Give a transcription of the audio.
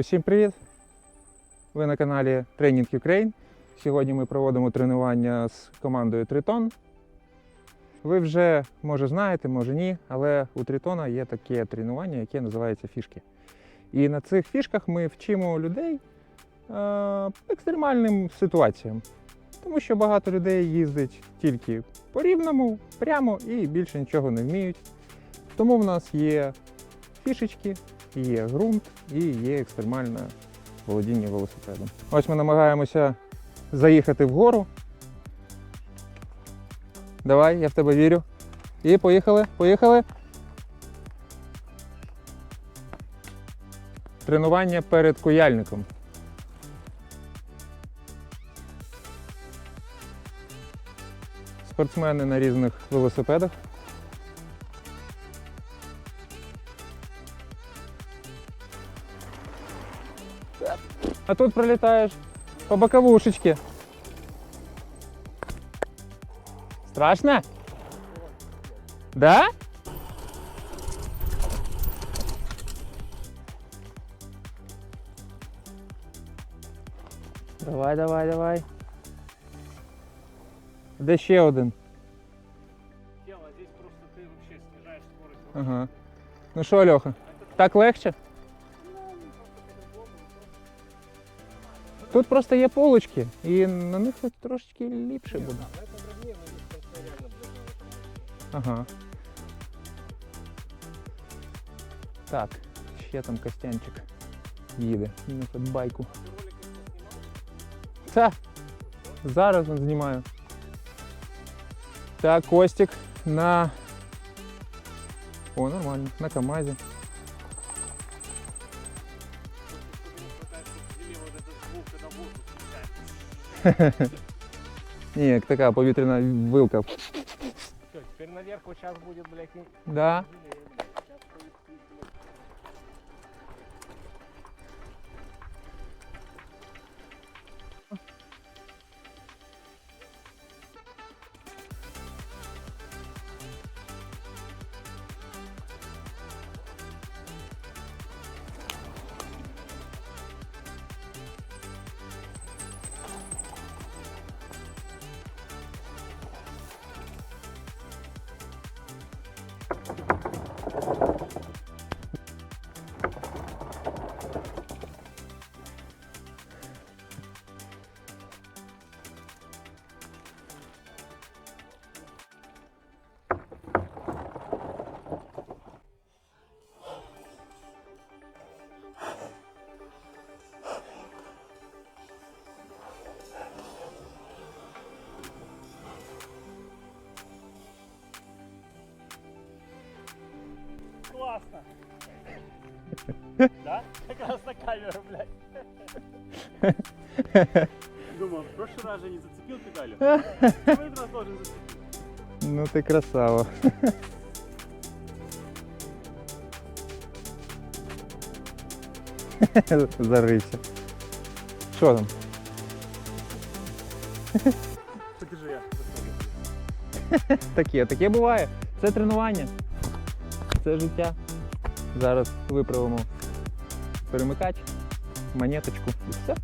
Усім привіт! Ви на каналі Training Ukraine. Сьогодні ми проводимо тренування з командою Тритон. Ви вже може знаєте, може ні, але у Тритона є таке тренування, яке називається фішки. І на цих фішках ми вчимо людей е, екстремальним ситуаціям. Тому що багато людей їздить тільки по рівному, прямо і більше нічого не вміють. Тому в нас є фішечки, є ґрунт і є екстремальне володіння велосипедом. Ось ми намагаємося заїхати вгору. Давай, я в тебе вірю. І поїхали, поїхали. Тренування перед куяльником. Спортсмени на різних велосипедах. А тут пролетаешь по боковушечке. Страшно? Да? Давай, давай, давай. Де ще один? Тело, здесь просто ты вообще снижаешь скорость. Ага. Ну що, Льоха, так легче? Тут просто є полочки, і на них трошечки ліпше буде. Ага. Так, ще там Костянчик їде на фетбайку. Та, зараз він знімаю. Так, Костік на. О, нормально, на КАМАЗі. Ні, як така повітряна вилка. Все, теперь наверх вот сейчас будет, блядь, Да. Классно. Да? Как раз на камеру, блядь. Думал, в прошлый раз же не зацепил педалью. В этот раз должен зацепить. Ну ти красава. Зарився. Що там? Покажи я. Таке, таке буває. Це тренування. Це життя. Зараз виправимо перемикач, монеточку і все.